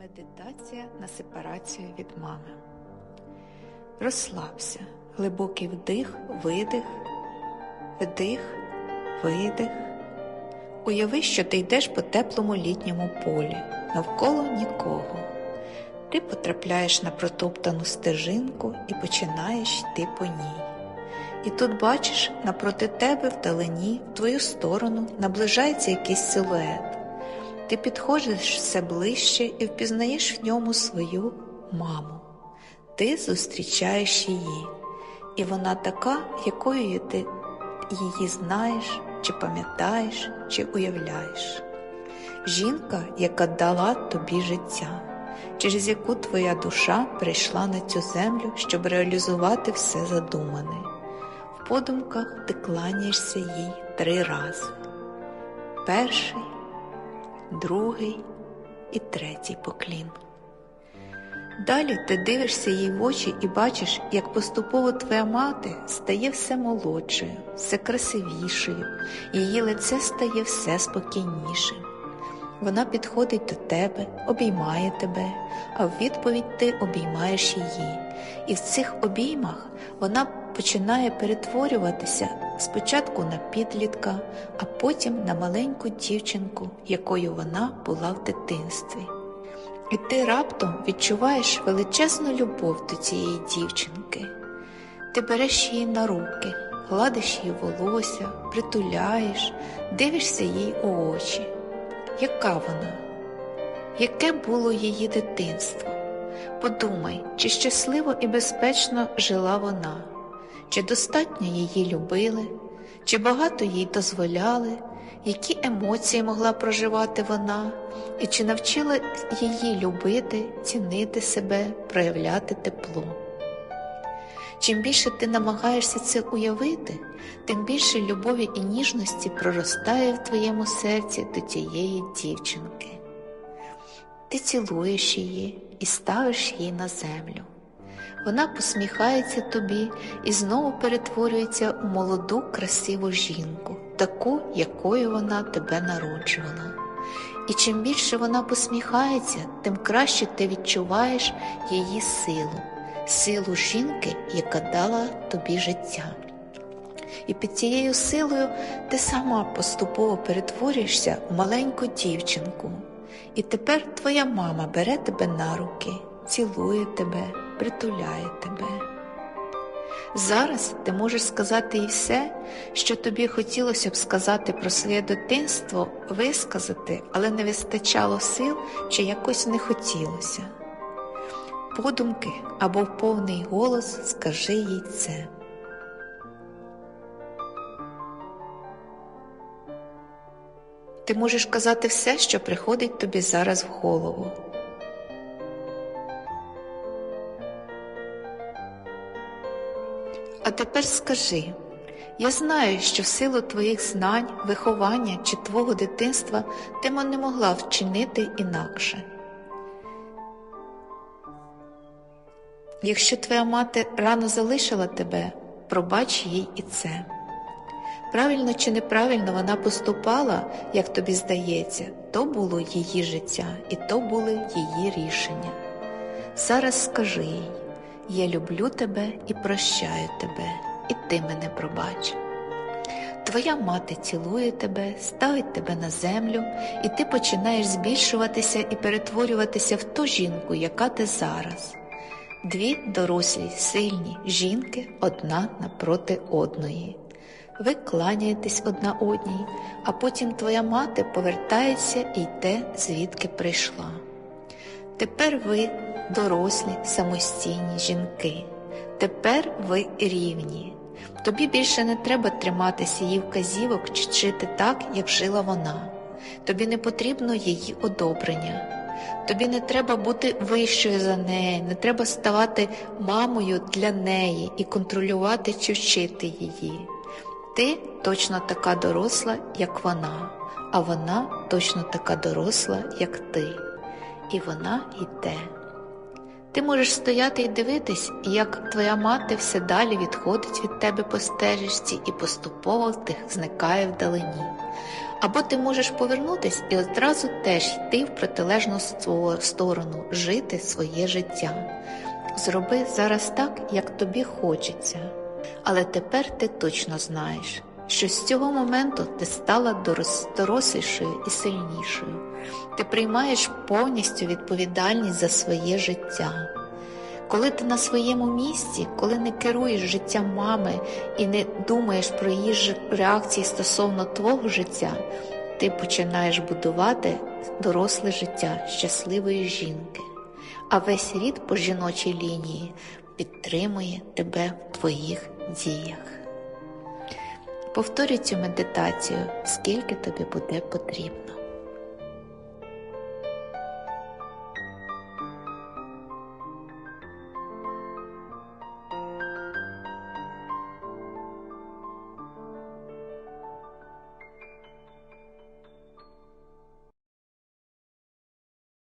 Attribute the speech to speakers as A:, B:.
A: Медитація на сепарацію від мами. Розслабся. Глибокий вдих, видих, вдих, видих. Уяви, що ти йдеш по теплому літньому полі, навколо нікого. Ти потрапляєш на протоптану стежинку і починаєш йти по ній. І тут бачиш, напроти тебе вдалині, в твою сторону, наближається якийсь силует. Ти підходиш все ближче і впізнаєш в ньому свою маму. Ти зустрічаєш її, і вона така, якою ти її знаєш, чи пам'ятаєш, чи уявляєш. Жінка, яка дала тобі життя, через яку твоя душа прийшла на цю землю, щоб реалізувати все задумане. В подумках ти кланяєшся їй три рази. Перший другий і третій поклін. Далі ти дивишся їй в очі і бачиш, як поступово твоя мати стає все молодшою, все красивішою, її лице стає все спокійнішим. Вона підходить до тебе, обіймає тебе, а в відповідь ти обіймаєш її. І в цих обіймах вона починає перетворюватися спочатку на підлітка, а потім на маленьку дівчинку, якою вона була в дитинстві. І ти раптом відчуваєш величезну любов до цієї дівчинки. Ти береш її на руки, гладиш її волосся, притуляєш, дивишся їй у очі. Яка вона? Яке було її дитинство? Подумай, чи щасливо і безпечно жила вона, чи достатньо її любили, чи багато їй дозволяли, які емоції могла проживати вона, і чи навчила її любити, цінити себе, проявляти тепло. Чим більше ти намагаєшся це уявити, тим більше любові і ніжності проростає в твоєму серці до тієї дівчинки. Ти цілуєш її і ставиш її на землю. Вона посміхається тобі і знову перетворюється у молоду, красиву жінку, таку, якою вона тебе народжувала. І чим більше вона посміхається, тим краще ти відчуваєш її силу, силу жінки, яка дала тобі життя. І під цією силою ти сама поступово перетворюєшся в маленьку дівчинку. І тепер твоя мама бере тебе на руки, цілує тебе, притуляє тебе. Зараз ти можеш сказати і все, що тобі хотілося б сказати про своє дитинство, висказати, але не вистачало сил чи якось не хотілося. Подумки або в повний голос скажи їй це. Ти можеш казати все, що приходить тобі зараз в голову. А тепер скажи, я знаю, що в силу твоїх знань, виховання чи твого дитинства ти не могла вчинити інакше. Якщо твоя мати рано залишила тебе, пробач їй і це. Правильно чи неправильно вона поступала, як тобі здається, то було її життя і то були її рішення. Зараз скажи їй я люблю тебе і прощаю тебе, і ти мене пробач. Твоя мати цілує тебе, ставить тебе на землю, і ти починаєш збільшуватися і перетворюватися в ту жінку, яка ти зараз. Дві дорослі, сильні жінки одна напроти одної. Ви кланяєтесь одна одній, а потім твоя мати повертається і йде, звідки прийшла. Тепер ви дорослі, самостійні жінки, тепер ви рівні. Тобі більше не треба триматися її вказівок чи жити так, як жила вона. Тобі не потрібно її одобрення. Тобі не треба бути вищою за неї, не треба ставати мамою для неї і контролювати чи вчити її. Ти точно така доросла, як вона, а вона точно така доросла, як ти. І вона йде. Ти можеш стояти і дивитись, як твоя мати все далі відходить від тебе по стежечці і поступово тих зникає вдалині. Або ти можеш повернутись і одразу теж йти в протилежну сторону, жити своє життя. Зроби зараз так, як тобі хочеться. Але тепер ти точно знаєш, що з цього моменту ти стала дорослішою і сильнішою. Ти приймаєш повністю відповідальність за своє життя. Коли ти на своєму місці, коли не керуєш життям мами і не думаєш про її реакції стосовно твого життя, ти починаєш будувати доросле життя щасливої жінки, а весь рід по жіночій лінії підтримує тебе в твоїх діях. Повторюй цю медитацію, скільки тобі буде потрібно.